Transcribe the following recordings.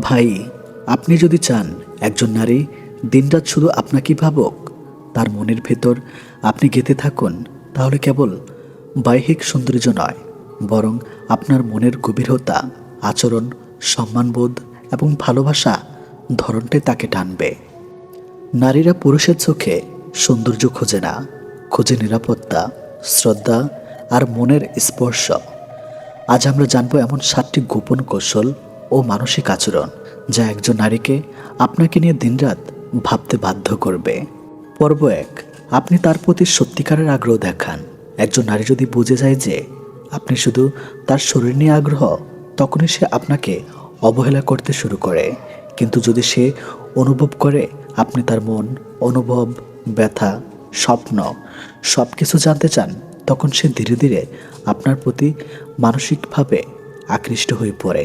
ভাই, আপনি যদি চান একজন নারী, দিনরাত শুধু আপনাকেই ভাবুক, তার মনের ভেতর আপনি গেতে থাকুন, তাহলে কেবল বাহ্যিক সৌন্দর্য নয়, বরং আপনার মনের গভীরতা, আচরণ, সম্মানবোধ এবং ভালোবাসা ধরনটাই তাকে টানবে। নারীরা পুরুষের চোখে সৌন্দর্য খোঁজে না, খোঁজে নিরাপত্তা, শ্রদ্ধা আর মনের স্পর্শ। আজ আমরা জানব এমন সাতটি গোপন কৌশল ও মানসিক আচরণ যা একজন নারীকে আপনাকে নিয়ে দিনরাত ভাবতে বাধ্য করবে। পর্ব এক, আপনি তার প্রতি সত্যিকারের আগ্রহ দেখান। একজন নারী যদি বুঝে যায় যে আপনি শুধু তার শরীর নিয়ে আগ্রহ, তখনই সে আপনাকে অবহেলা করতে শুরু করে। কিন্তু যদি সে অনুভব করে আপনি তার মন, অনুভব, ব্যথা, স্বপ্ন সব কিছু জানতে চান, তখন সে ধীরে ধীরে আপনার প্রতি মানসিকভাবে আকৃষ্ট হয়ে পড়ে।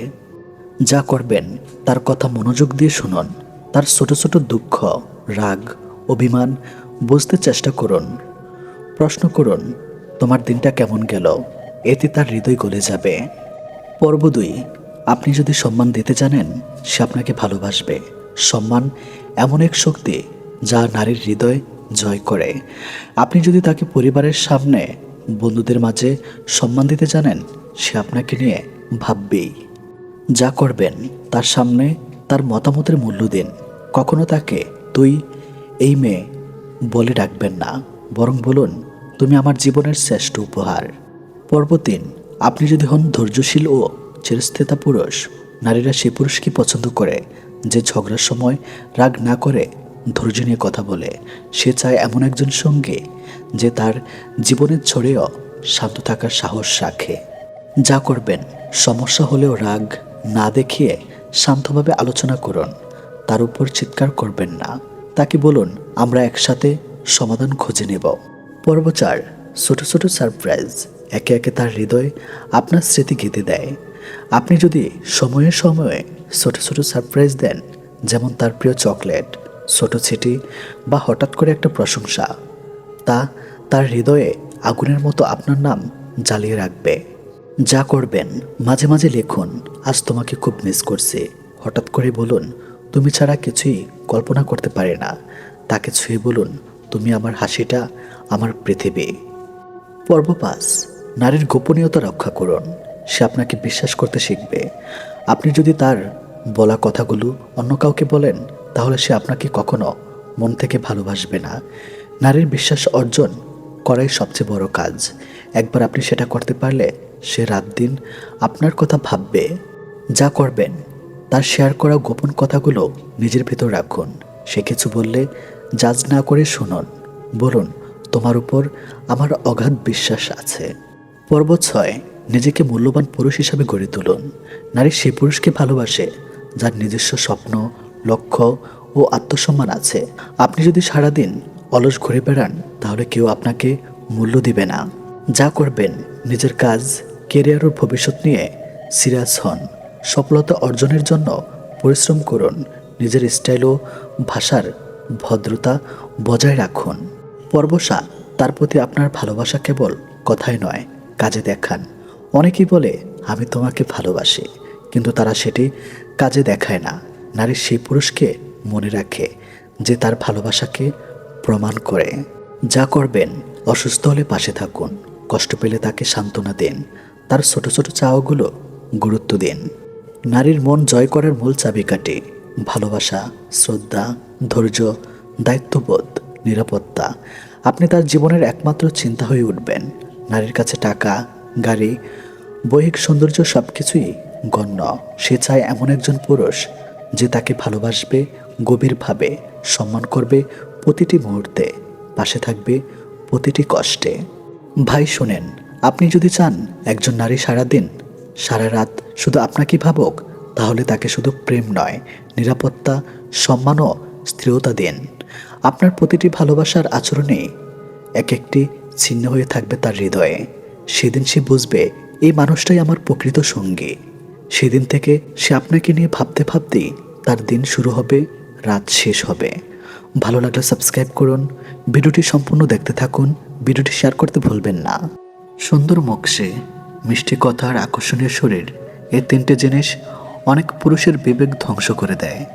যা করবেন, তার কথা মনোযোগ দিয়ে শুনুন। তার ছোট ছোট দুঃখ, রাগ, অভিমান, বুঝতে চেষ্টা করুন। প্রশ্ন করুন, তোমার দিনটা কেমন গেল? এতে তার হৃদয় গলে যাবে। পর্ব দুই, আপনি যদি সম্মান দিতে জানেন, সে আপনাকে ভালোবাসবে। সম্মান এমন এক শক্তি, যা নারীর হৃদয় জয় করে। আপনি যদি তাকে পরিবারের সামনে, বন্ধুদের মাঝে সম্মান দিতে জানেন, সে আপনাকে নিয়ে ভাববেই। যা করবেন তার সামনে তার মতামতের মূল্য দিন। কখনো তাকে তুই এই মেয়ে বলে ডাকবেন না। বরং বলুন, তুমি আমার জীবনের শ্রেষ্ঠ উপহার। পর্ব তিন আপনি যদি হন ধৈর্যশীল ও চিরস্থিতা পুরুষ, নারীরা সে পুরুষকে পছন্দ করে, যে ঝগড়ার সময় রাগ না করে ধৈর্য নিয়ে কথা বলে। সে চায় এমন একজন সঙ্গী, যে তার জীবনের ছড়েও শান্ত থাকার সাহস রাখে। যা করবেন, সমস্যা হলেও রাগ না দেখিয়ে শান্তভাবে আলোচনা করুন। তার উপর চিৎকার করবেন না। তাকে বলুন, আমরা একসাথে সমাধান খুঁজে নেব। পর্ব চার, ছোট ছোট সারপ্রাইজ একে একে তার হৃদয় আপনার স্মৃতি গেঁথে দেয়। আপনি যদি সময়ে সময়ে ছোট ছোট সারপ্রাইজ দেন, যেমন তার প্রিয় চকলেট, ছোট ছিটি বা হঠাৎ করে একটা প্রশংসা, তা তার হৃদয়ে আগুনের মতো আপনার নাম জ্বালিয়ে রাখবে। যা করবেন, মাঝে মাঝে লিখুন, আজ তোমাকে খুব মিস করছি। হঠাৎ করে বলুন, তুমি ছাড়া কিছুই কল্পনা করতে পারে না। তাকে ছুঁয়ে বলুন, তুমি আমার হাসিটা, আমার পৃথিবী। পর্ব পাঁচ, নারীর গোপনীয়তা রক্ষা করুন। সে আপনাকে বিশ্বাস করতে শিখবে। আপনি যদি তার বলা কথাগুলো অন্য কাউকে বলেন, তাহলে সে আপনাকে কখনো মন থেকে ভালোবাসবে না। নারীর বিশ্বাস অর্জন করাই সবচেয়ে বড় কাজ। একবার আপনি সেটা করতে পারলে সে রাত দিন আপনার কথা ভাববে, যা করবেন, তার শেয়ার করা গোপন কথাগুলো নিজের ভেতর রাখুন। সে কিছু বললে জাজ না করে শুনুন। বলুন, তোমার উপর আমার অগাধ বিশ্বাস আছে। পর্ব ছয়, নিজেকে মূল্যবান পুরুষ হিসাবে গড়ে তুলুন। নারী সে পুরুষকে ভালোবাসে, যার নিজস্ব স্বপ্ন, লক্ষ্য ও আত্মসম্মান আছে। আপনি যদি সারাদিন অলস ঘুরে বেড়ান, তাহলে কেউ আপনাকে মূল্য দিবে না। যা করবেন নিজের কাজ কেরিয়ার ও ভবিষ্যৎ নিয়ে সিরিয়াস হন। সফলতা অর্জনের জন্য পরিশ্রম করুন। নিজের স্টাইল ও ভাষার ভদ্রতা বজায় রাখুন। পর্ব সাত তার প্রতি আপনার ভালোবাসা কেবল কথায় নয়, কাজে দেখান। অনেকেই বলে, আমি তোমাকে ভালোবাসি। কিন্তু তারা সেটি কাজে দেখায় না। নারী সেই পুরুষকে মনে রাখে, যে তার ভালোবাসাকে প্রমাণ করে। যা করবেন, অসুস্থ হলে পাশে থাকুন। কষ্ট পেলে তাকে সান্ত্বনা দিন। তার ছোট ছোট চাওয়াগুলো গুরুত্ব দিন। নারীর মন জয় করার মূল চাবিকাঠি ভালোবাসা, শ্রদ্ধা, ধৈর্য, দায়িত্ববোধ, নিরাপত্তা। আপনি তার জীবনের একমাত্র চিন্তা হয়ে উঠবেন। নারীর কাছে টাকা, গাড়ি, বৈহিক সৌন্দর্য সব কিছুই গণ্য। সে চায় এমন একজন পুরুষ যে তাকে ভালোবাসবে, গভীরভাবে সম্মান করবে প্রতিটি মুহূর্তে। পাশে থাকবে প্রতিটি কষ্টে। ভাই শোনেন, আপনি যদি চান একজন নারী সারাদিন সারা রাত শুধু আপনাকে ভাবুক, তাহলে তাকে শুধু প্রেম নয়, নিরাপত্তা, সম্মান ও স্থিরতা দিন। আপনার প্রতিটি ভালোবাসার আচরণে এক একটি ছিন্ন হয়ে থাকবে তার হৃদয়ে। সেদিন সে বুঝবে, এই মানুষটাই আমার প্রকৃত সঙ্গী। সেদিন থেকে সে আপনাকে নিয়ে ভাবতে ভাবতেই তার দিন শুরু হবে, রাত শেষ হবে। ভালো লাগলে সাবস্ক্রাইব করুন, ভিডিওটি সম্পূর্ণ দেখতে থাকুন ভিডিওটি শেয়ার করতে ভুলবেন না। সুন্দর মুখ সে মিষ্টি কথা আর আকর্ষণীয় শরীর এই তিনটে জিনিস অনেক পুরুষের বিবেক ধ্বংস করে দেয়।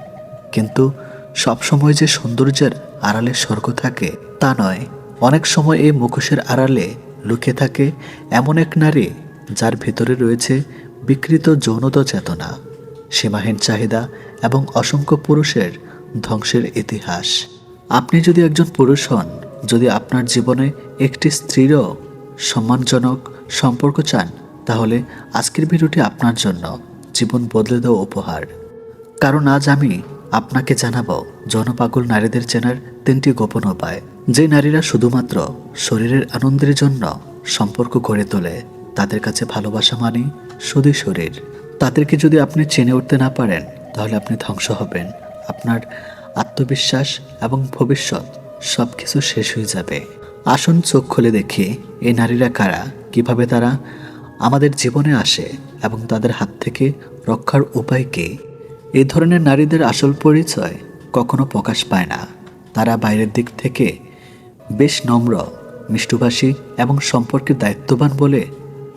কিন্তু সব সময় যে সৌন্দর্যের আড়ালে স্বর্গ থাকে তা নয়। অনেক সময় এই মুখোশের আড়ালে লুকিয়ে থাকে এমন এক নারী যার ভেতরে রয়েছে বিকৃত যৌনতা চেতনা, সীমাহীন চাহিদা এবং অসংখ্য পুরুষের ধ্বংসের ইতিহাস। আপনি যদি একজন পুরুষ হন যদি আপনার জীবনে একটি স্ত্রীরও সম্মানজনক সম্পর্ক চান, তাহলে আজকের ভিডিওটি আপনার জন্য জীবন বদলে দেওয়া উপহার। কারণ আজ আমি আপনাকে জানাব জনপাগল নারীদের চেনার তিনটি গোপন উপায়। যে নারীরা শুধুমাত্র শরীরের আনন্দের জন্য সম্পর্ক গড়ে তোলে, তাদের কাছে ভালোবাসা মানে শুধুই শরীর। তাদেরকে যদি আপনি চেনে উঠতে না পারেন, তাহলে আপনি ধ্বংস হবেন। আপনার আত্মবিশ্বাস এবং ভবিষ্যৎ সব কিছু শেষ হয়ে যাবে। আসুন চোখ খুলে দেখি এই নারীরা কারা, কীভাবে তারা আমাদের জীবনে আসে এবং তাদের হাত থেকে রক্ষার উপায় কী? এই ধরনের নারীদের আসল পরিচয় কখনো প্রকাশ পায় না। তারা বাইরের দিক থেকে বেশ নম্র, মিষ্টভাষী এবং সম্পর্কে দায়িত্ববান বলে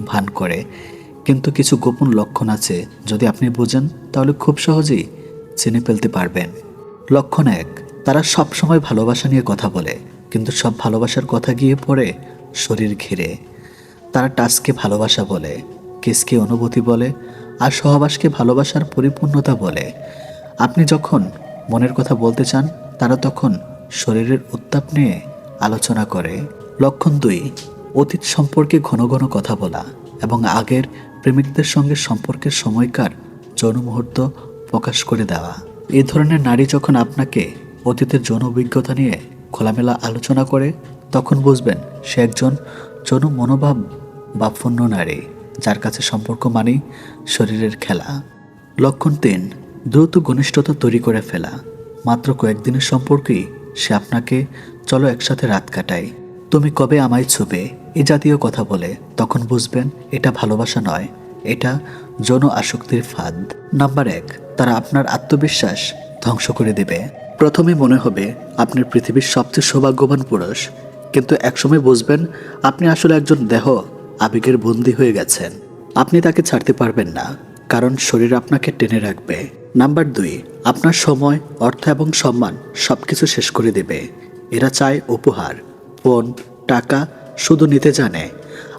ভান করে। কিন্তু কিছু গোপন লক্ষণ আছে, যদি আপনি বোঝেন, তাহলে খুব সহজেই চিনে ফেলতে পারবেন। লক্ষণ এক তারা সব সময় ভালোবাসা নিয়ে কথা বলে, কিন্তু সব ভালোবাসার কথা গিয়ে পড়ে শরীর ঘিরে। তারা টাচকে ভালোবাসা বলে, কেসকে অনুভূতি বলে, আর সহবাসকে ভালোবাসার পরিপূর্ণতা বলে। আপনি যখন মনের কথা বলতে চান, তারা তখন শরীরের উত্তাপ নিয়ে আলোচনা করে। লক্ষণ দুই, অতীত সম্পর্কে ঘন ঘন কথা বলা এবং আগের প্রেমিকদের সঙ্গে সম্পর্কের সময়কার যৌন মুহূর্ত প্রকাশ করে দেওয়া। এ ধরনের নারী যখন আপনাকে অতীতের যৌন অভিজ্ঞতা নিয়ে খোলামেলা আলোচনা করে তখন বুঝবেন সে একজন যৌন মনোভাব বা পূর্ণ নারী, যার কাছে সম্পর্ক মানেই শরীরের খেলা। লক্ষণ তিন, দ্রুত ঘনিষ্ঠতা তৈরি করে ফেলা। মাত্র কয়েকদিনের সম্পর্কেই সে আপনাকে, চলো একসাথে রাত কাটাই। তুমি কবে আমায় ছুবে? এ জাতীয় কথা বলে তখন বুঝবেন এটা ভালোবাসা নয়, এটা যৌন আসক্তির ফাঁদ। নাম্বার এক, তারা আপনার আত্মবিশ্বাস ধ্বংস করে দেবে। প্রথমে মনে হবে আপনি পৃথিবীর সবচেয়ে সৌভাগ্যবান পুরুষ, কিন্তু একসময় বুঝবেন আপনি আসলে একজন দেহ, আবেগের বন্দী হয়ে গেছেন। আপনি তাকে ছাড়তে পারবেন না, কারণ শরীর আপনাকে টেনে রাখবে। নাম্বার দুই, আপনার সময়, অর্থ এবং সম্মান সব কিছু শেষ করে দেবে। এরা চায় উপহার, ফোন, টাকা, শুধু নিতে জানে।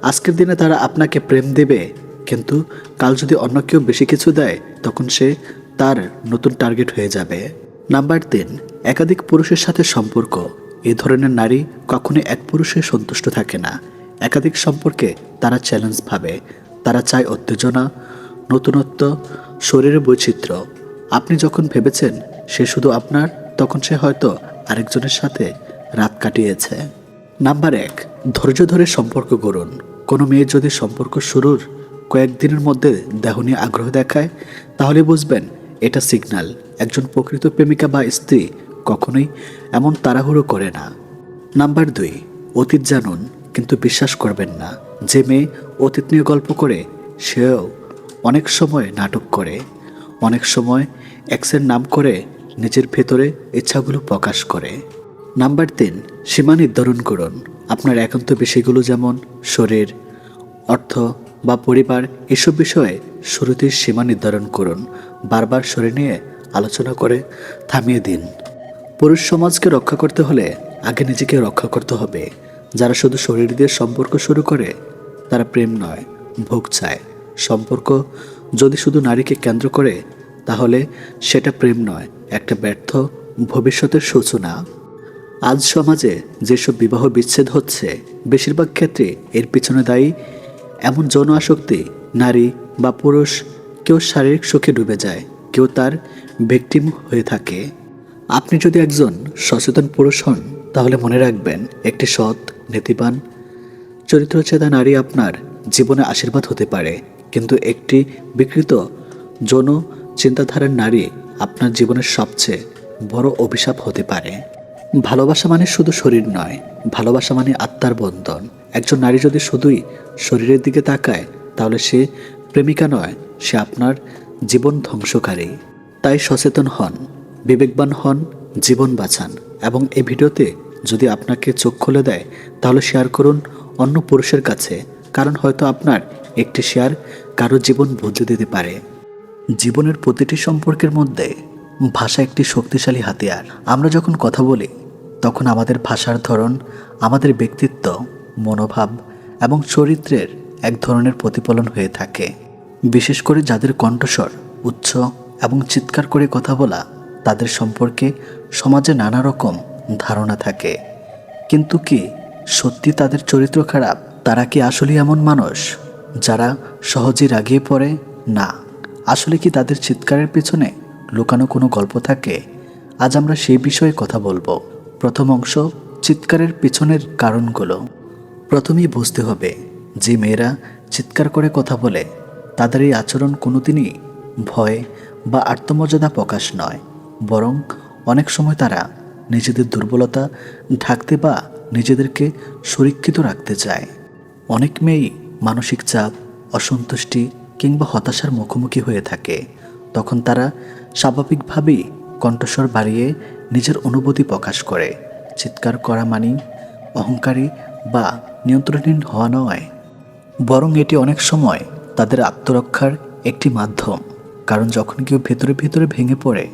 আজকের দিনে তারা আপনাকে প্রেম দেবে, কিন্তু কাল যদি অন্য কেউ বেশি কিছু দেয়, তখন সে তার নতুন টার্গেট হয়ে যাবে। নাম্বার তিন, একাধিক পুরুষের সাথে সম্পর্ক। এ ধরনের নারী কখনোই এক পুরুষে সন্তুষ্ট থাকে না। একাধিক সম্পর্কে তারা চ্যালেঞ্জ ভাবে। তারা চায় উত্তেজনা, নতুনত্ব, শরীরের বৈচিত্র্য। আপনি যখন ভেবেছেন সে শুধু আপনার, তখন সে হয়তো আরেকজনের সাথে রাত কাটিয়েছে। নাম্বার এক, ধৈর্য ধরে সম্পর্ক গড়ুন। কোনো মেয়ে যদি সম্পর্ক শুরুর কয়েকদিনের মধ্যে দেহ নিয়ে আগ্রহ দেখায়, তাহলে বুঝবেন এটা সিগন্যাল একজন প্রকৃত প্রেমিকা বা স্ত্রী কখনোই এমন তাড়াহুড়ো করে না। নাম্বার দুই, অতীত জানুন, কিন্তু বিশ্বাস করবেন না। যে মেয়ে অতীত নিয়ে গল্প করে, সেও অনেক সময় নাটক করে। অনেক সময় এক্সের নাম করে নিজের ভেতরে ইচ্ছাগুলো প্রকাশ করে। নাম্বার তিন, সীমা নির্ধারণ করুন। আপনার একান্ত বিষয়গুলো যেমন শরীর, অর্থ বা পরিবার, এসব বিষয়ে শুরুতেই সীমা নির্ধারণ করুন। বারবার সরে নিয়ে আলোচনা করে থামিয়ে দিন। পুরুষ সমাজকে রক্ষা করতে হলে আগে নিজেকে রক্ষা করতে হবে। যারা শুধু শরীর দিয়ে সম্পর্ক শুরু করে, তারা প্রেম নয়, ভোগ চায়। সম্পর্ক যদি শুধু নারীকে কেন্দ্র করে, তাহলে সেটা প্রেম নয়, একটা ব্যর্থ ভবিষ্যতের সূচনা। আজ সমাজে যেসব বিবাহ বিচ্ছেদ হচ্ছে, বেশিরভাগ ক্ষেত্রে এর পিছনে দায়ী এমন যৌন আসক্তি নারী বা পুরুষ কেউ শারীরিক সুখে ডুবে যায়, কেউ তার ভিকটিম হয়ে থাকে। আপনি যদি একজন সচেতন পুরুষ হন, তাহলে মনে রাখবেন, একটি সৎ, নীতিবান চরিত্রচেতা নারী আপনার জীবনে আশীর্বাদ হতে পারে। কিন্তু একটি বিকৃত, যৌন চিন্তাধারার নারী আপনার জীবনের সবচেয়ে বড় অভিশাপ হতে পারে। ভালোবাসা মানে শুধু শরীর নয়, ভালোবাসা মানে আত্মার বন্ধন। একজন নারী যদি শুধুই শরীরের দিকে তাকায়, তাহলে সে প্রেমিকা নয় সে আপনার জীবন ধ্বংসকারী। তাই সচেতন হন, বিবেকবান হন, জীবন বাঁচান এবং এই ভিডিওতে যদি আপনাকে চোখ খুলে দেয়, তাহলে শেয়ার করুন অন্য পুরুষের কাছে, কারণ হয়তো আপনার একটি শেয়ার কারও জীবন বদলে দিতে পারে। জীবনের প্রতিটি সম্পর্কের মধ্যে ভাষা একটি শক্তিশালী হাতিয়ার। আমরা যখন কথা বলি, তখন আমাদের ভাষার ধরন, আমাদের ব্যক্তিত্ব, মনোভাব এবং চরিত্রের এক ধরনের প্রতিফলন হয়ে থাকে। বিশেষ করে যাদের কণ্ঠস্বর, উচ্চ এবং চিৎকার করে কথা বলা তাদের সম্পর্কে সমাজে নানা রকম ধারণা থাকে। কিন্তু কি সত্যি তাদের চরিত্র খারাপ? তারা কি আসলে এমন মানুষ যারা সহজে রাগিয়ে পড়ে? না। আসলে কি তাদের চিৎকারের পেছনে লুকানো কোনো গল্প থাকে? আজ আমরা সেই বিষয়ে কথা বলব। প্রথম অংশ, চিৎকারের পেছনের কারণগুলো। প্রথমেই বুঝতে হবে, যে মেয়েরা চিৎকার করে কথা বলে তাদের এই আচরণ কোনোদিনই ভয় বা আত্মমর্যাদা প্রকাশ নয়। বরং অনেক সময় তারা নিজেদের দুর্বলতা ঢাকতে বা নিজেদেরকে সুরক্ষিত রাখতে চায়। অনেক মেয়েই মানসিক চাপ, অসন্তুষ্টি কিংবা হতাশার মুখোমুখি হয়ে থাকে। তখন তারা স্বাভাবিকভাবেই কণ্ঠস্বর বাড়িয়ে নিজের অনুভূতি প্রকাশ করে। চিৎকার করা মানি অহংকারী বা নিয়ন্ত্রণহীন হওয়া নয়। বরং এটি অনেক সময় তাদের আত্মরক্ষার একটি মাধ্যম। কারণ যখন কেউ ভেতরে ভেতরে ভেঙে পড়ে,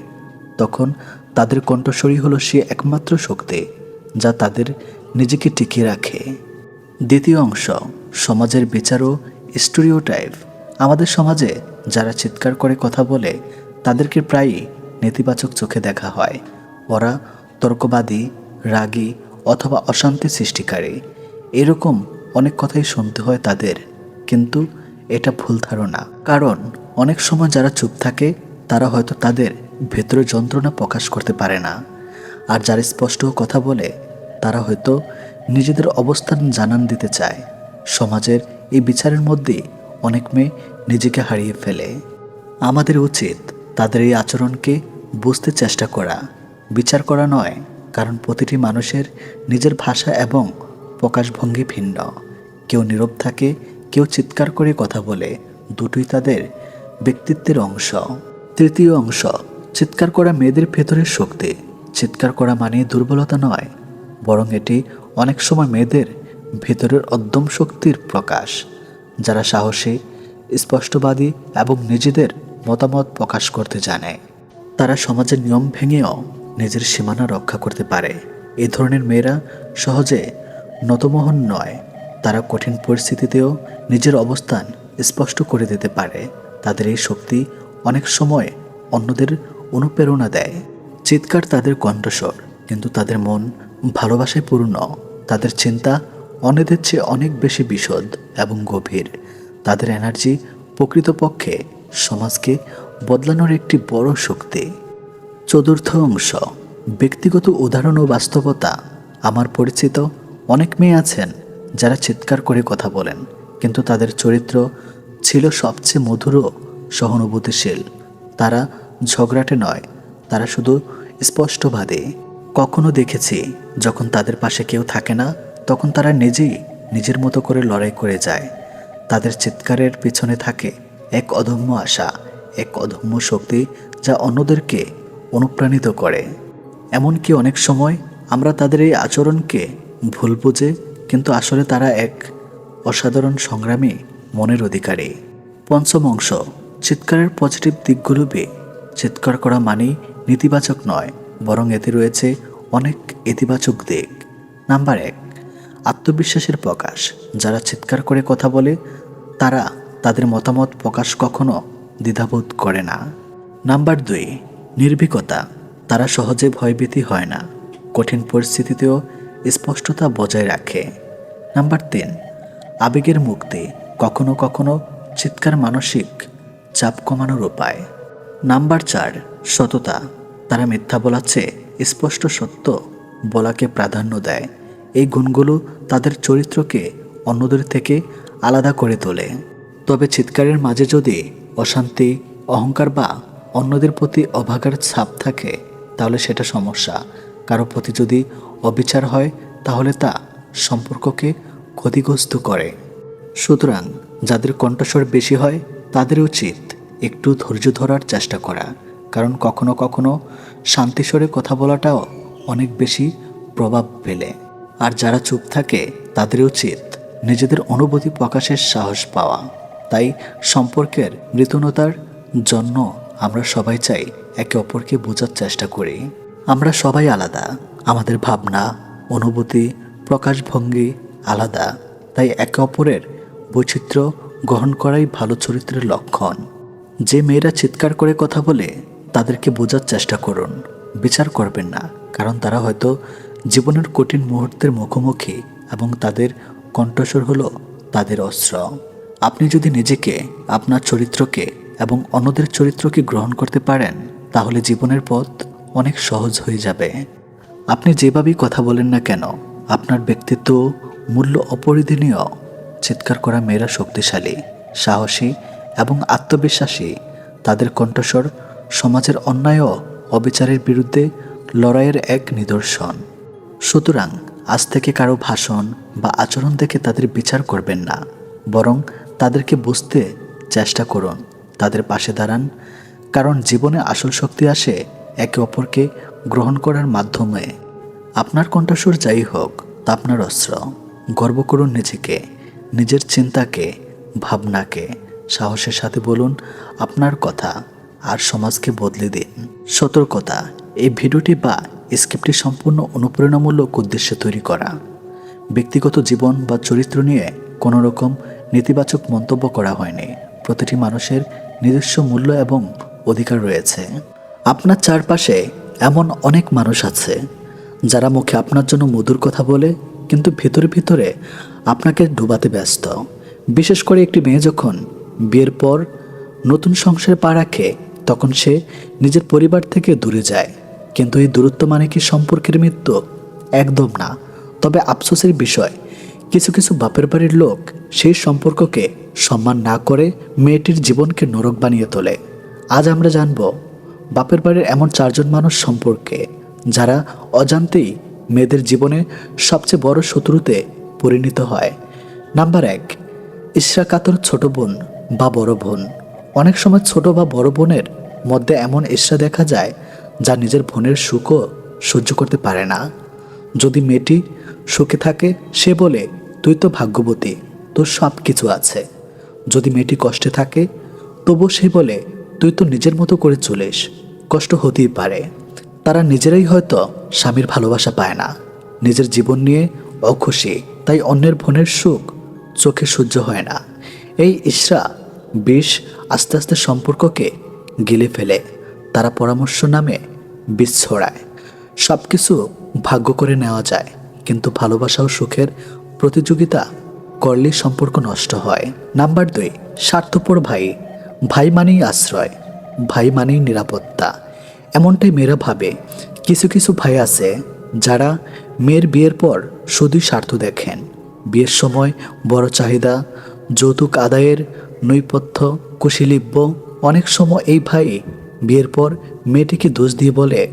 তখন তাদের কণ্ঠস্বরই হলো সে একমাত্র শক্তি, যা তাদের নিজেকে টিকিয়ে রাখে। দ্বিতীয় অংশ, সমাজের বিচার ও স্টোরিওটাইপ। আমাদের সমাজে যারা চিৎকার করে কথা বলে, তাদেরকে প্রায়ই নেতিবাচক চোখে দেখা হয়। ওরা তর্কবাদী, রাগী অথবা অশান্তি সৃষ্টিকারী। এরকম অনেক কথাই শুনতে হয় তাদের, কিন্তু এটা ভুল ধারণা। কারণ অনেক সময় যারা চুপ থাকে, তারা হয়তো তাদের ভেতরে যন্ত্রণা প্রকাশ করতে পারে না। আর যারা স্পষ্ট কথা বলে, তারা হয়তো নিজেদের অবস্থান জানান দিতে চায়। সমাজের এই বিচারের মধ্যে অনেক মেয়ে নিজেকে হারিয়ে ফেলে। আমাদের উচিত তাদের এই আচরণকে বুঝতে চেষ্টা করা। বিচার করা নয়, কারণ প্রতিটি মানুষের নিজের ভাষা এবং প্রকাশভঙ্গি ভিন্ন। কেউ নীরব থাকে কেউ চিৎকার করে কথা বলে, দুটোই তাদের ব্যক্তিত্বের অংশ। তৃতীয় অংশ, চিৎকার করা মেয়েদের ভেতরের শক্তি। চিৎকার করা মানে দুর্বলতা নয়, বরং এটি অনেক সময় মেয়েদের ভেতরের অদ্যম শক্তির প্রকাশ, যারা সাহসী, স্পষ্টবাদী এবং নিজেদের মতামত প্রকাশ করতে জানে। তারা সমাজের নিয়ম ভেঙেও নিজের সীমানা রক্ষা করতে পারে। এ ধরনের মেয়েরা সহজে নতমোহন নয়। তারা কঠিন পরিস্থিতিতেও নিজের অবস্থান স্পষ্ট করে দিতে পারে। তাদের এই শক্তি অনেক সময় অন্যদের অনুপ্রেরণা দেয়। চিৎকার তাদের কণ্ঠস্বর, কিন্তু তাদের মন ভালোবাসায় পূর্ণ। তাদের চিন্তা অন্যদের চেয়ে অনেক বেশি বিশদ এবং গভীর। তাদের এনার্জি প্রকৃতপক্ষে সমাজকে বদলানোর একটি বড় শক্তি। চতুর্থ অংশ, ব্যক্তিগত উদাহরণ ও বাস্তবতা। আমার পরিচিত অনেক মেয়ে আছেন। যারা চিৎকার করে কথা বলেন, কিন্তু তাদের চরিত্র ছিল সবচেয়ে মধুর ও সহানুভূতিশীল। তারা ঝগড়াটে নয়, তারা শুধু স্পষ্টবাদী। কখনো দেখেছি, যখন তাদের পাশে কেউ থাকে না, তখন তারা নিজেই নিজের মতো করে লড়াই করে যায়। তাদের চিৎকারের পিছনে থাকে এক অদম্য আশা, এক অদম্য শক্তি যা অন্যদেরকে অনুপ্রাণিত করে। এমনকি অনেক সময় আমরা তাদের এই আচরণকে ভুল বুঝে কিন্তু আসলে তারা এক অসাধারণ সংগ্রামী মনের অধিকারী। পঞ্চম অংশ, চিৎকারের পজিটিভ দিকগুলো বে, চিৎকার করা মানেই নেতিবাচক নয়, বরং এতে রয়েছে অনেক ইতিবাচক দিক। নাম্বার এক, আত্মবিশ্বাসের প্রকাশ। যারা চিৎকার করে কথা বলে, তারা তাদের মতামত প্রকাশ কখনো দ্বিধাবোধ করে না। নাম্বার দুই, নির্ভীকতা। তারা সহজে ভয়ভীতি হয় না। কঠিন পরিস্থিতিতেও স্পষ্টতা বজায় রাখে। নাম্বার তিন, আবেগের মুক্তি, কখনো কখনো চিৎকার মানসিক চাপ কমানোর উপায়। নাম্বার চার, সততা, তারা মিথ্যা বলার চেয়ে স্পষ্ট সত্য বলাকে প্রাধান্য দেয়। এই গুণগুলো তাদের চরিত্রকে অন্যদের থেকে আলাদা করে তোলে। তবে চিৎকারের মাঝে যদি অশান্তি, অহংকার বা অন্যদের প্রতি অভাগার ছাপ থাকে, তাহলে সেটা সমস্যা। কারও প্রতি যদি অবিচার হয়, তাহলে তা সম্পর্ককে ক্ষতিগ্রস্ত করে। সুতরাং যাদের কণ্ঠস্বর বেশি হয় তাদের উচিত একটু ধৈর্য ধরার চেষ্টা করা। কারণ কখনো কখনো শান্তিস্বরে কথা বলাটাও অনেক বেশি প্রভাব ফেলে। আর যারা চুপ থাকে তাদের উচিত নিজেদের অনুভূতি প্রকাশের সাহস পাওয়া। তাই সম্পর্কের মৃতনতার জন্য আমরা সবাই চাই একে অপরকে বোঝার চেষ্টা করি। আমরা সবাই আলাদা। আমাদের ভাবনা, অনুভূতি, প্রকাশভঙ্গি আলাদা। তাই একে অপরের বৈচিত্র্য গ্রহণ করাই ভালো চরিত্রের লক্ষণ। যে মেয়েরা চিৎকার করে কথা বলে, তাদেরকে বোঝার চেষ্টা করুন। বিচার করবেন না, কারণ তারা হয়তো জীবনের কঠিন মুহূর্তের মুখোমুখি এবং তাদের কণ্ঠস্বর হলো তাদের অস্ত্র। আপনি যদি নিজেকে, আপনার চরিত্রকে এবং অন্যদের চরিত্রকে গ্রহণ করতে পারেন, তাহলে জীবনের পথ অনেক সহজ হয়ে যাবে। আপনি যেভাবেই কথা বলেন না কেন, আপনার ব্যক্তিত্ব মূল্য অপরিধনীয়। চিৎকার করা মেয়েরা শক্তিশালী, সাহসী এবং আত্মবিশ্বাসী। তাদের কণ্ঠস্বর সমাজের অন্যায় অবিচারের বিরুদ্ধে লড়াইয়ের এক নিদর্শন। সুতরাং আজ থেকে কারও ভাষণ বা আচরণ দেখে তাদের বিচার করবেন না, বরং তাদেরকে বুঝতে চেষ্টা করুন, তাদের পাশে দাঁড়ান। কারণ জীবনে আসল শক্তি আসে একে অপরকে গ্রহণ করার মাধ্যমে আপনার কণ্ঠস্বর যাই হোক তা আপনার অস্ত্র, গর্ব করুন নিজেকে, নিজের চিন্তাকে, ভাবনাকে, সাহসের সাথে বলুন আপনার কথা আর সমাজকে বদলে দিন। সতর্কতা, এই ভিডিওটি বা স্ক্রিপ্টটি সম্পূর্ণ অনুপ্রেরণামূলক উদ্দেশ্যে তৈরি করা। ব্যক্তিগত জীবন বা চরিত্র নিয়ে কোনো রকম নেতিবাচক মন্তব্য করা হয়নি। প্রতিটি মানুষের নিজস্ব মূল্য এবং অধিকার রয়েছে। আপনার চারপাশে এমন অনেক মানুষ আছে যারা মুখে আপনার জন্য মধুর কথা বলে, কিন্তু ভেতরে ভিতরে আপনাকে ডুবাতে ব্যস্ত। বিশেষ করে একটি মেয়ে যখন বিয়ের পর নতুন সংসারে পা রাখে, তখন সে নিজের পরিবার থেকে দূরে যায়। কিন্তু এই দূরত্ব মানে কি সম্পর্কের মৃত্যু? একদম না। তবে আফসোসের বিষয়, কিছু কিছু বাপের বাড়ির লোক সেই সম্পর্ককে সম্মান না করে মেয়েটির জীবনকে নরক বানিয়ে তোলে। আজ আমরা জানব বাপের বাড়ির এমন চারজন মানুষ সম্পর্কে, যারা অজান্তেই মেয়েদের জীবনে সবচেয়ে বড় শত্রুতে পরিণত হয়। নাম্বার এক ইশরা কাতর ছোট বোন বা বড় বোন। অনেক সময় ছোট বা বড় বোনের মধ্যে এমন ঈর্ষা দেখা যায়, যা নিজের বোনের সুখও সহ্য করতে পারে না। যদি মেয়েটি সুখে থাকে, সে বলে, তুই তো ভাগ্যবতী, তোর সব কিছু আছে। যদি মেয়েটি কষ্টে থাকে তবু সে বলে, তুই তো নিজের মতো করে চলিস। কষ্ট হতেই পারে। তারা নিজেরাই হয়তো স্বামীর ভালোবাসা পায় না। নিজের জীবন নিয়ে অখুশি, তাই অন্যের বোনের সুখ চোখে সহ্য হয় না। এই ইশরা বিষ আস্তে আস্তে সম্পর্ককে গিলে ফেলে। তারা পরামর্শ নামে বিষ ছড়ায়। সব কিছু ভাগ্য করে নেওয়া যায়, কিন্তু ভালোবাসা ও সুখের প্রতিযোগিতা করলে সম্পর্ক নষ্ট হয়। নাম্বার দুই, স্বার্থপর ভাই। ভাই মানেই আশ্রয়। ভাই মানেই নিরাপত্তা। এমনটাই মেয়েরা ভাবে। কিছু কিছু ভাই আছে যারা মেয়ের বিয়ের পর শুধুই স্বার্থ দেখেন। বিয়ের সময় বড় চাহিদা, যৌতুক আদায়ের নৈপথ্য, কুশীলিব্য, অনেক সময় এই ভাই বিয়ের পর মেয়েটিকে দোষ দিয়ে বলে,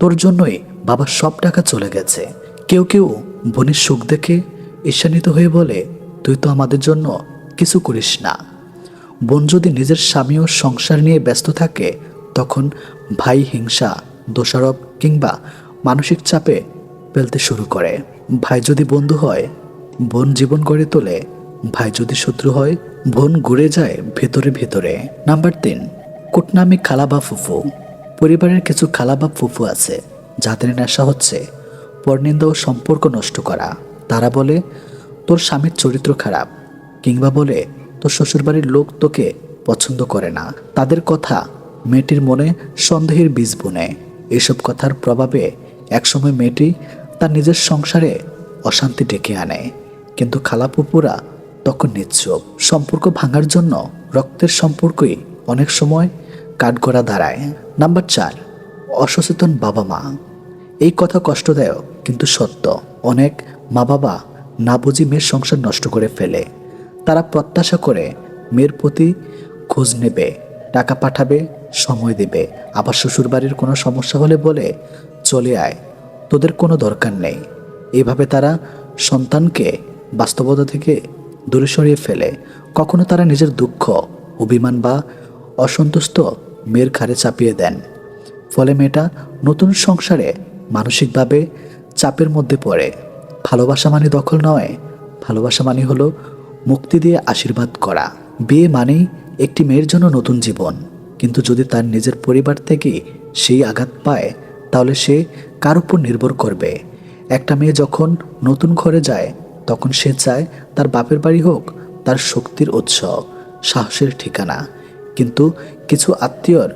তোর জন্যই বাবার সব টাকা চলে গেছে। কেউ কেউ বোনের সুখ দেখে ঈর্ষান্বিত হয়ে বলে, তুই তো আমাদের জন্য কিছু করিস না। বোন যদি নিজের স্বামী ও সংসার নিয়ে ব্যস্ত থাকে, তখন ভাই হিংসা, দোষারোপ কিংবা মানসিক চাপে ফেলতে শুরু করে। ভাই যদি বন্ধু হয়, বোন জীবন গড়ে তোলে। ভাই যদি শত্রু হয়, বোন ঘুরে যায় ভেতরে ভেতরে। নাম্বার তিন, কুটনামি খালা বা ফুফু। পরিবারের কিছু খালা বা ফুফু আছে, যাদের নেশা হচ্ছে পরনিন্দা ও সম্পর্ক নষ্ট করা। তারা বলে, তোর স্বামীর চরিত্র খারাপ। কিংবা বলে তোর শ্বশুরবাড়ির লোক তোকে পছন্দ করে না। তাদের কথা মেয়েটির মনে সন্দেহের বীজ বুনে। এসব কথার প্রভাবে একসময় মেয়েটি তার নিজের সংসারে অশান্তি ডেকে আনে। কিন্তু খালাপুপুরা তখন নিচ্ছুপ। সম্পর্ক ভাঙার জন্য রক্তের সম্পর্কই অনেক সময় কাঠগড়া দাঁড়ায়। নাম্বার চার, অসচেতন বাবা মা। এই কথা কষ্টদায়ক কিন্তু সত্য। অনেক মা বাবা না বুঝি মেয়ের সংসার নষ্ট করে ফেলে। তারা প্রত্যাশা করে মেয়ের প্রতি খোঁজ নেবে, টাকা পাঠাবে, সময় দেবে। আবার শ্বশুরবাড়ির কোনো সমস্যা হলে বলে, চলে আয়, তোদের কোনো দরকার নেই। এইভাবে তারা সন্তানকে বাস্তবতা থেকে দূরে সরিয়ে ফেলে। কখনো তারা নিজের দুঃখ, অভিমান বা অসন্তুষ্ট মেয়ের ঘাড়ে চাপিয়ে দেন। ফলে মেয়েটা নতুন সংসারে মানসিকভাবে চাপের মধ্যে পড়ে। ভালোবাসা মানে দখল নয়, ভালোবাসা মানে হলো মুক্তি দিয়ে আশীর্বাদ করা। বিয়ে মানেই একটি মেয়ের জন্য নতুন জীবন। কিন্তু যদি তার নিজের পরিবার থেকে সেই আঘাত পায়, তাহলে সে কার উপর নির্ভর করবে? একটা মেয়ে যখন নতুন ঘরে যায়, তখন সে চায় তার বাপের বাড়ি হোক, তার শক্তির উৎস, সাহসের ঠিকানা। কিন্তু কিছু আত্মীয়র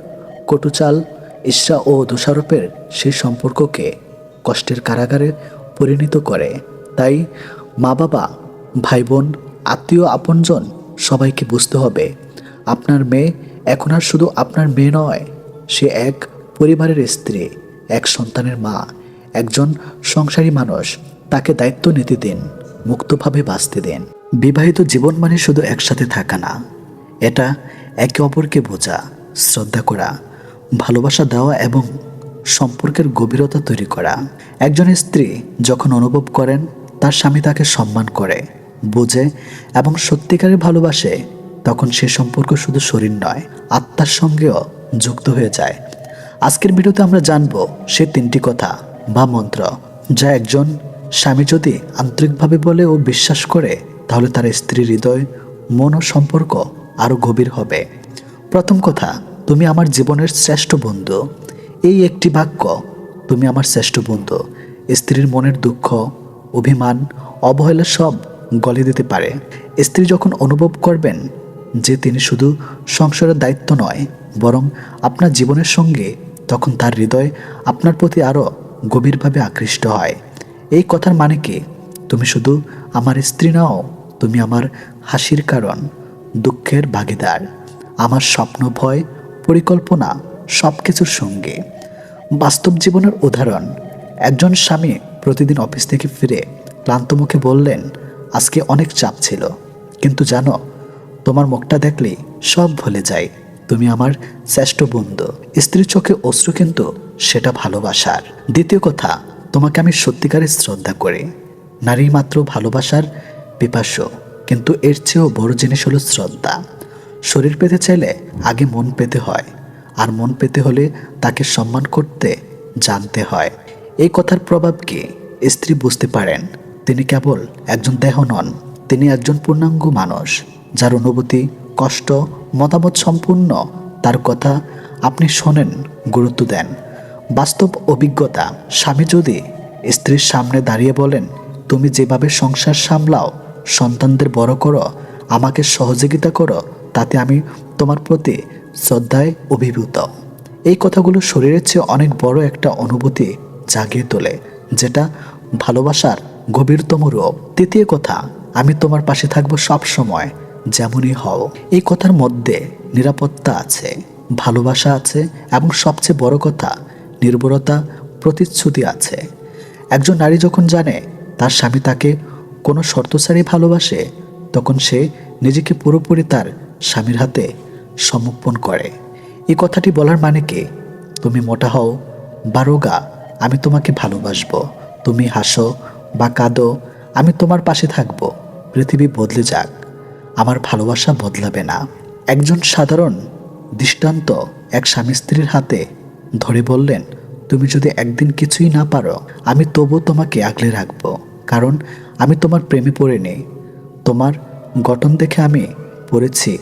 কটুচাল, ঈর্ষা ও দোষারোপের সেই সম্পর্ককে কষ্টের কারাগারে পরিণত করে। তাই মা বাবা ভাই বোন আত্মীয় আপনজন সবাইকে বুঝতে হবে। আপনার মেয়ে এখন আর শুধু আপনার মেয়ে নয়, সে এক পরিবারের স্ত্রী, এক সন্তানের মা, একজন সংসারী মানুষ, তাকে দায়িত্ব নিতে দিন, মুক্তভাবে বাঁচতে দিন। বিবাহিত জীবন মানে শুধু একসাথে থাকা না, এটা একে অপরকে বোঝা, শ্রদ্ধা করা, ভালোবাসা দেওয়া এবং সম্পর্কের গভীরতা তৈরি করা। একজন স্ত্রী যখন অনুভব করেন, তার স্বামী তাকে সম্মান করে বোঝে এবং সত্যিকারের ভালোবাসে, তখন সে সম্পর্ক শুধু শরীর নয়, আত্মার সঙ্গেও যুক্ত হয়ে যায়। আজকের ভিডিওতে আমরা জানব সে তিনটি কথা বা মন্ত্র যা একজন স্বামী যদি আন্তরিকভাবে বলে ও বিশ্বাস করে, তাহলে তার স্ত্রীর হৃদয়, মন ও সম্পর্ক আরও গভীর হবে। প্রথম কথা, তুমি আমার জীবনের শ্রেষ্ঠ বন্ধু। এই একটি বাক্য, তুমি আমার শ্রেষ্ঠ বন্ধু। স্ত্রীর মনের দুঃখ, অভিমান, অবহেলা সব গলে দিতে পারে। স্ত্রী যখন অনুভব করবেন যে তিনি শুধু সংসারের দায়িত্ব নয়, বরং আপনার জীবনের সঙ্গে, তখন তার হৃদয় আপনার প্রতি আরও গভীরভাবে আকৃষ্ট হয়। এই কথার মানে কি? তুমি শুধু আমার স্ত্রী নাও, তুমি আমার হাসির কারণ, দুঃখের ভাগিদার। আমার স্বপ্ন, ভয়, পরিকল্পনা সব কিছুর সঙ্গে। বাস্তব জীবনের উদাহরণ, একজন স্বামী প্রতিদিন অফিস থেকে ফিরে ক্লান্ত মুখে বললেন আজকে অনেক চাপ ছিল। কিন্তু জানো, তোমার মুখটা দেখলেই সব ভুলে যায়। তুমি আমার শ্রেষ্ঠ বন্ধু। স্ত্রীর চোখে অশ্রু কিন্তু সেটা ভালোবাসার। দ্বিতীয় কথা, তোমাকে আমি সত্যিকারের শ্রদ্ধা করি। নারী মাত্র ভালোবাসার পিপাস্য কিন্তু এর চেয়েও বড় জিনিস হলো শ্রদ্ধা। শরীর পেতে চাইলে আগে মন পেতে হয়, আর মন পেতে হলে তাকে সম্মান করতে জানতে হয়। এই কথার প্রভাব কি? স্ত্রী বুঝতে পারেন। তিনি কেবল একজন দেহ নন, তিনি একজন পূর্ণাঙ্গ মানুষ, যার অনুভূতি, কষ্ট, মতামত সম্পূর্ণ, তার কথা আপনি শোনেন, গুরুত্ব দেন। বাস্তব অভিজ্ঞতা, স্বামী যদি স্ত্রীর সামনে দাঁড়িয়ে বলেন, তুমি যেভাবে সংসার সামলাও, সন্তানদের বড় করো, আমাকে সহযোগিতা করো, তাতে আমি তোমার প্রতি শ্রদ্ধায় অভিভূত। এই কথাগুলো শরীরের চেয়ে অনেক বড় একটা অনুভূতি জাগিয়ে তোলে, যেটা ভালোবাসার গভীরতম রূপ। তৃতীয় কথা, আমি তোমার পাশে থাকব সব সময়, যেমনই হও। এই কথার মধ্যে নিরাপত্তা আছে, ভালোবাসা আছে, এবং সবচেয়ে বড় কথা নির্ভরতা প্রতিশ্রুতি আছে। একজন নারী যখন জানে, তার স্বামী তাকে কোনো শর্ত ছাড়াই ভালোবাসে, তখন সে নিজেকে পুরোপুরি তার স্বামীর হাতে সমর্পণ করে। এই কথাটি বলার মানে কি? তুমি মোটা হও, বারোগা, আমি তোমাকে ভালোবাসবো। তুমি হাসো বা কাঁদো, আমি তোমার পাশে থাকব। পৃথিবী বদলে যাক। আমার ভালোবাসা বদলাবে না। একজন সাধারণ, দৃষ্টান্ত এক স্বামী স্ত্রীর হাতে ধরে বললেন, তুমি যদি একদিন কিছুই না পারো, আমি তবু তোমাকে আগলে রাখব। কারণ আমি তোমার প্রেমে পড়ে নেই। তোমার গঠন দেখে আমি পড়েছি।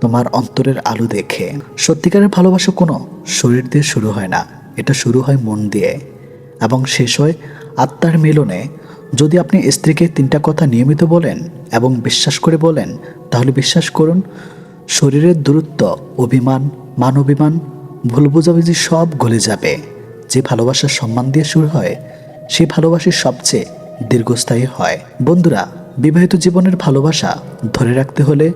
তোমার অন্তরের আলো দেখে। সত্যিকারের ভালোবাসা কোনো শরীর দিয়ে শুরু হয় না। এটা শুরু হয় মন দিয়ে। এবং শেষ হয় আত্মার মিলনে যদি আপনি স্ত্রীকে তিনটা কথা নিয়মিত বলেন এবং বিশ্বাস করে বলেন, তাহলে বিশ্বাস করুন, শরীরের দূরত্ব, অভিমান মান অভিমান ভুল বোঝাবুঝি সব গলে যাবে। যে ভালোবাসার সম্মান দিয়ে শুরু হয় সেই ভালোবাসা সবচেয়ে দীর্ঘস্থায়ী হয়। বন্ধুরা, বিবাহিত জীবনের ভালোবাসা ধরে রাখতে হলে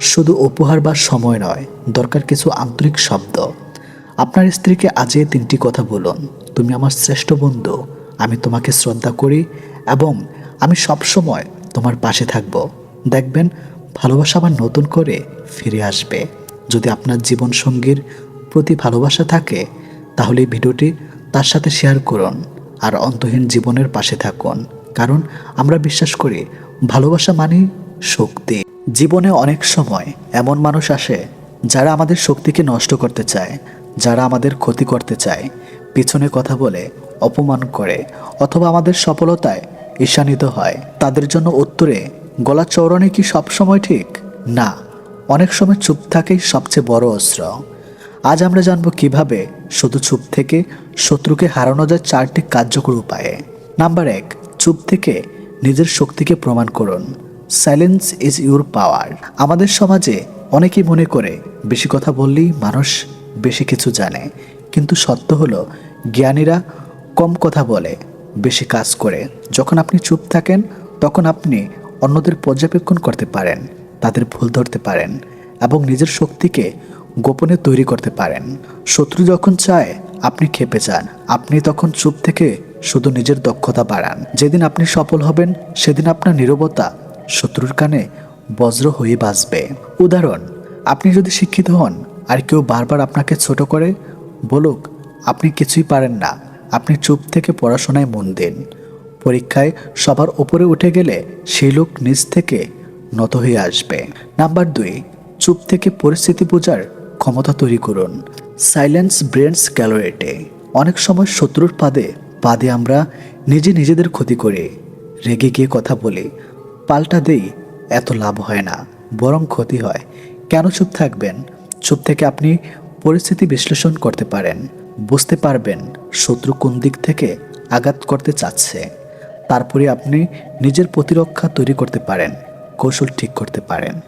শুধু উপহার বা সময় নয়, দরকার কিছু আন্তরিক শব্দ। আপনার স্ত্রীকে আজ এই তিনটি কথা বলুন। তুমি আমার শ্রেষ্ঠ বন্ধু। আমি তোমাকে শ্রদ্ধা করি এবং আমি সবসময় তোমার পাশে থাকব। দেখবেন, ভালোবাসা আবার নতুন করে ফিরে আসবে। যদি আপনার জীবন সঙ্গীর প্রতি ভালোবাসা থাকে, তাহলে ভিডিওটি তার সাথে শেয়ার করুন আর অন্তহীন জীবনের পাশে থাকুন। কারণ আমরা বিশ্বাস করি, ভালোবাসা মানেই শক্তি। জীবনে অনেক সময় এমন মানুষ আসে, যারা আমাদের শক্তিকে নষ্ট করতে চায়, যারা আমাদের ক্ষতি করতে চায়। পিছনে কথা বলে অপমান করে অথবা আমাদের সফলতায় ঈর্ষান্বিত হয়। তাদের জন্য উত্তরে, গলা চৌড়ানো কি সবসময় ঠিক? না, অনেক সময় চুপ থাকেই সবচেয়ে বড় অস্ত্র। আজ আমরা জানব কীভাবে শুধু চুপ থেকে শত্রুকে হারানো যায় চারটি কার্যকর উপায়ে। নাম্বার এক, চুপ থেকে নিজের শক্তিকে প্রমাণ করুন। Silence is your power. আমাদের সমাজে অনেকেই মনে করে, বেশি কথা বললেই মানুষ বেশি কিছু জানে। কিন্তু সত্য হলো, জ্ঞানীরা কম কথা বলে, বেশি কাজ করে। যখন আপনি চুপ থাকেন, তখন আপনি অন্যদের পর্যবেক্ষণ করতে পারেন, তাদের ভুল ধরতে পারেন এবং নিজের শক্তিকে গোপনে তৈরি করতে পারেন। শত্রু যখন চায়, আপনি খেপে যান। আপনি তখন চুপ থেকে শুধু নিজের দক্ষতা বাড়ান। যেদিন আপনি সফল হবেন, সেদিন আপনার নীরবতা শত্রুর কানে বজ্র হয়ে বাঁচবে উদাহরণ, আপনি যদি শিক্ষিত হন, আর কেউ বারবার আপনাকে ছোট করে বলুক, আপনি কিছুই পারেন না। আপনি চুপ থেকে পড়াশোনায় মন দিন। পরীক্ষায় সবার ওপরে উঠে গেলে সেই লোক নিজ থেকে নত হয়ে আসবে। নাম্বার দুই, চুপ থেকে পরিস্থিতি বোঝার ক্ষমতা তৈরি করুন। সাইলেন্স ব্রেন্স ক্যালোরেটে অনেক সময় শত্রুর পাদে পাদে আমরা নিজে নিজেদের ক্ষতি করি, রেগে গিয়ে কথা বলি। পাল্টা দেই, এত লাভ হয় না, বরং ক্ষতি হয়। কেন চুপ থাকবেন? চুপ থেকে আপনি পরিস্থিতি বিশ্লেষণ করতে পারেন। বুঝতে পারবেন শত্রু কোন দিক থেকে আঘাত করতে চাচ্ছে। তারপরে আপনি নিজের প্রতিরক্ষা তৈরি করতে পারেন, কৌশল ঠিক করতে পারেন।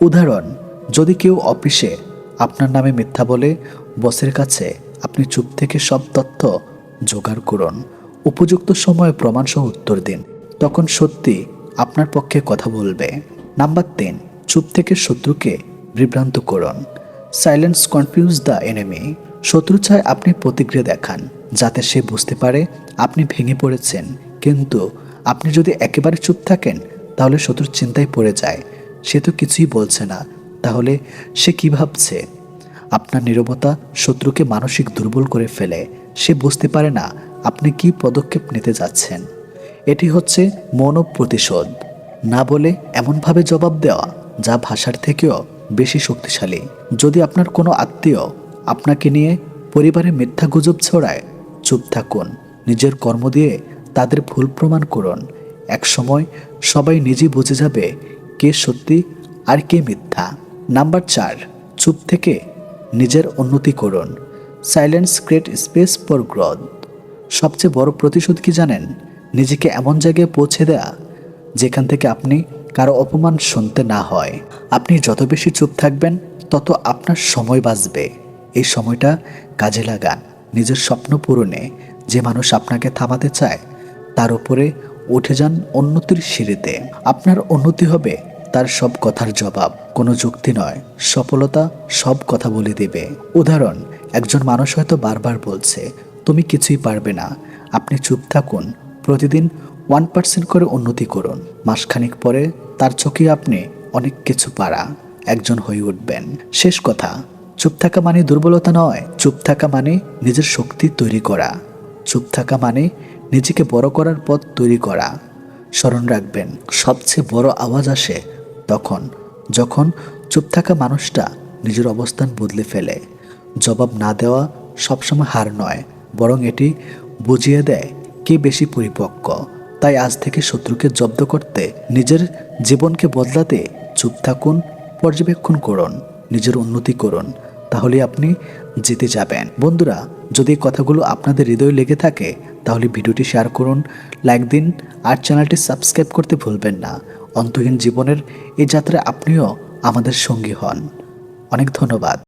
উদাহরণ, যদি কেউ অফিসে আপনার নামে মিথ্যা বলে, বসের কাছে আপনি চুপ থেকে সব তথ্য জোগাড় করুন। উপযুক্ত সময়ে প্রমাণসহ উত্তর দিন। তখন সত্যি আপনার পক্ষে কথা বলবে। নাম্বার তিন, চুপ থেকে শত্রুকে বিভ্রান্ত করুন। সাইলেন্স কনফিউজ দ্য এনিমি শত্রু চায় আপনি প্রতিক্রিয়া দেখান, যাতে সে বুঝতে পারে আপনি ভেঙে পড়েছেন। কিন্তু আপনি যদি একেবারে চুপ থাকেন, তাহলে শত্রুর চিন্তায় পড়ে যায়। সে তো কিছুই বলছে না। তাহলে সে কি ভাবছে? আপনার নীরবতা শত্রুকে মানসিক দুর্বল করে ফেলে। সে বুঝতে পারে না আপনি কি পদক্ষেপ নিতে যাচ্ছেন। এটি হচ্ছে মৌন প্রতিশোধ। না বলে এমনভাবে জবাব দেওয়া, যা ভাষার থেকেও বেশি শক্তিশালী। যদি আপনার কোনো আত্মীয় আপনাকে নিয়ে পরিবারে মিথ্যা গুজব ছড়ায়, চুপ থাকুন। নিজের কর্ম দিয়ে তাদের ভুল প্রমাণ করুন। এক সময় সবাই নিজেই বুঝে যাবে কে সত্যি আর কে মিথ্যা। নাম্বার চার, চুপ থেকে নিজের উন্নতি করুন। Silence create space for growth সবচেয়ে বড় প্রতিশোধ কি জানেন? নিজেকে এমন জায়গায় পৌঁছে দেয়া যেখান থেকে আপনি কারও অপমান শুনতে না হয়। আপনি যত বেশি চুপ থাকবেন, তত আপনার সময় বাঁচবে। এই সময়টা কাজে লাগান। নিজের স্বপ্ন পূরণে যে মানুষ আপনাকে থামাতে চায়, তার উপরে উঠে যান উন্নতির সিঁড়িতে। আপনার উন্নতি হবে, তার সব কথার জবাব। কোনো যুক্তি নয়, সফলতা সব কথা বলে দেবে। উদাহরণ, একজন মানুষ হয়তো বারবার বলছে, তুমি কিছুই পারবে না। আপনি চুপ থাকুন। প্রতিদিন ওয়ান পার্সেন্ট করে উন্নতি করুন। মাসখানিক পরে তার চোখে আপনি অনেক কিছু পারা। একজন হয়ে উঠবেন। শেষ কথা। চুপ থাকা মানে দুর্বলতা নয়, চুপ থাকা মানে নিজের শক্তি তৈরি করা। চুপ থাকা মানে নিজেকে বড় করার পথ তৈরি করা। স্মরণ রাখবেন, সবচেয়ে বড় আওয়াজ আসে তখন, যখন চুপ থাকা মানুষটা নিজের অবস্থান বদলে ফেলে। জবাব না দেওয়া সবসময় হার নয়, বরং এটি বুঝিয়ে দেয় কে বেশি পরিপক্ক। তাই আজ থেকে শত্রুকে জব্দ করতে, নিজের জীবনকে বদলাতে চুপ থাকুন, পর্যবেক্ষণ করুন, নিজের উন্নতি করুন। তাহলে আপনি জিতে যাবেন। বন্ধুরা, যদি কথাগুলো আপনাদের হৃদয়ে লেগে থাকে, তাহলে ভিডিওটি শেয়ার করুন, লাইক দিন, আর চ্যানেলটি সাবস্ক্রাইব করতে ভুলবেন না। অন্তহীন জীবনের এই যাত্রায় আপনিও আমাদের সঙ্গী হন। অনেক ধন্যবাদ।